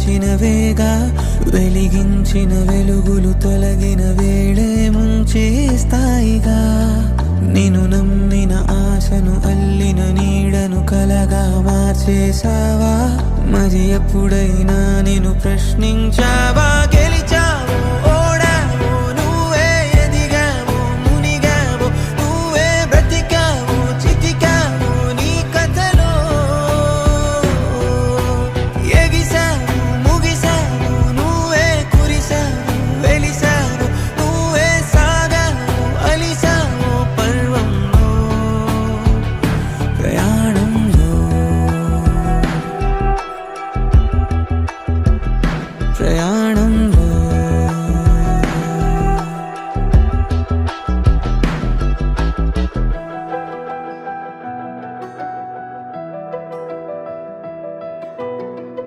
నిలిచిన వేగా వెలిగించిన వెలుగులు తొలగిన వేళే ముంచేస్తాయిగా నేను నమ్మిన ఆశను అల్లిన నీడను కలగా మార్చేసావా మరి ఎప్పుడైనా నేను ప్రశ్నించావా? Yeah.